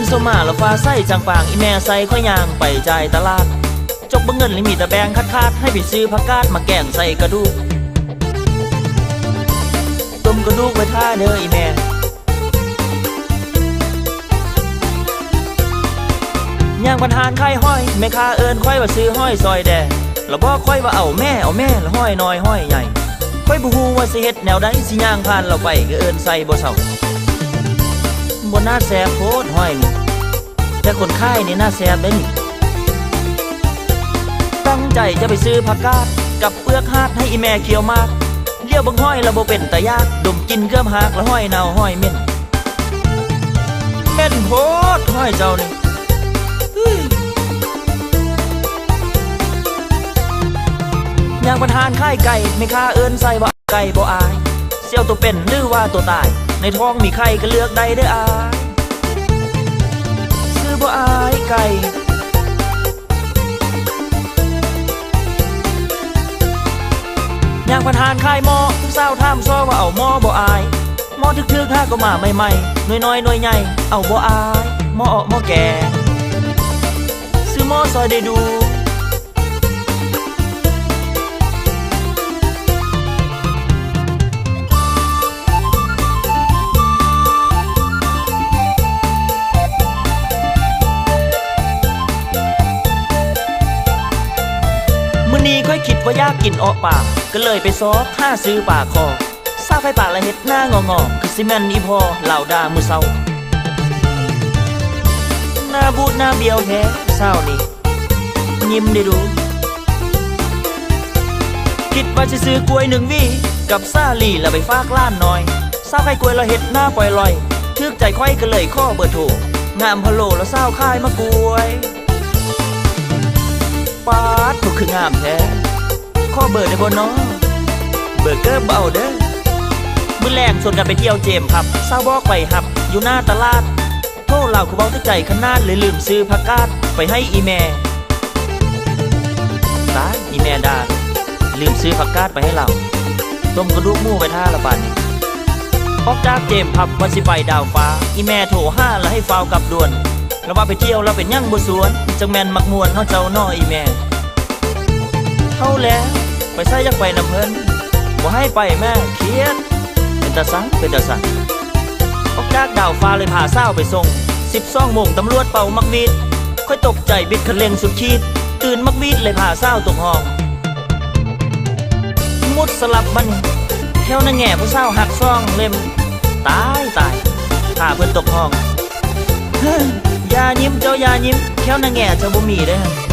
นสมาแล้วฟ้าใส่จังปางอีแม่ใส่ข้อยยางไปจ่ายตลาด จกเบงเงินลยมีแต่แบงคาดให้ไปซื้อผักกาดมาแกงใส่กระดูกต้มกระดูกไว้ท่าเด้ออีแม่ย่างบรรทานไข่ห้อยแม่ค้าเอิญค่อยว่าซื้อห้อยซอยแดงแล้วบอกค่อยว่าเอาแม่เอาแม่แล้วห้อยน้อยห้อยใหญ่ค่อยบ่ฮู้ว่าสิเฮ็ดแนวใดสิย่างผ่านเราไปก็เอิญใส่บ่เศร้า บ่น่าแซ่บโพดห้อยนี่แต่คนค่ายนี่น่าแซ่บได้นี่ตั้งใจจะไปซื้อผักกาดกับเปลือกฮาดให้อีแม่เคียวมากเลี้ยวบังห้อยแล้วบ่เป็นตายากดมกินเกือบหักแล้วห้อยเนาห้อยเม็นเหม็นโพดห้อยเจ้านี่ยากประทานค่ายไก่ไม่ค่าเอินใส่บ่ไก่บ่อายเสี่ยวตัวเป็นหรือว่าตัวตาย ในท้องมีไข่ก็เลือกได้เด้ออายซื้อบ่อายไก่อยากประทานค่ายหม้อทุกสาวถามซ้อว่าเอาหม้อบ่อายหม้อทึกๆถ้าก็มาใหม่ๆน่วยน้อยหน่วยใหญ่เอาบ่อายหม้อออกหม้อแก่ซื้อหม้อซอยได้ดู บ่อยากกินออกปาก ก็เลยไปซอห้าซื้อปากคอซาไฟปากละเฮ็ดหน้างองอคือสิแม่นอีพอเหล่าดามือเศร้าหน้าบูดหน้าเบียวแท้เศร้านี่ยิ้มได้ดู คิดว่าจะซื้อกล้วยหนึ่งวีกับซาลี่แล้วไปฝากล้านหน่อยซาไข่กล้วยละเฮ็ดหน้าปล่อยลอยทึกใจค่อยก็เลยข้อเบอร์โทรงามพะโลแล้วเศร้าวคายมากล้วยปาดถูกคืองามแท้ อเบอร์ได้บนน้อเบอร์เกอร์เบาเด้อมื้อแรงชวนกันไปเที่ยวเจมส์ครับเศร้าบอกไปหับ อยู่หน้าตลาดโทษเราคือเบาที่ใจขนาดเลยลืมซื้อผักกาดไปให้อีแม่ตายอีแม่ดาลืมซื้อผักกาดไปให้เราต้มกระดูกหมูไปท่าละบาดนี้ออกจากเจมส์พับวันสิไปดาวฟ้า อีแม่โทรห้าแล้วให้ฟาวกลับด่วน แล้วว่าไปเที่ยวแล้วเป็นยั่งบ่สวน จังแมนมักมวนเฮาเจ้าน้ออีแม่เท่าแล้ว ไปใส่ยักไปนำเพิ่นบ่ให้ไปแม่เครียด เป็นตาสังเป็นตาสังออกจากดาวฟ้าเลยพาเศร้าไปส่งสิบสองโมงตำรวจเป่ามักวีด ค่อยตกใจบิดคันเร่งสุดขีด ตื่นมักวีดเลยพาเศร้าตกห้อง มุดสลับมันแถวนั่นแง่ผู้เศร้าหักซองเล่ม ตายตายพาเพื่อนตกห้องยายิ้มเจ้าอยายิ้มแถวนั่นแง่เจ้าบ่มีเด้อ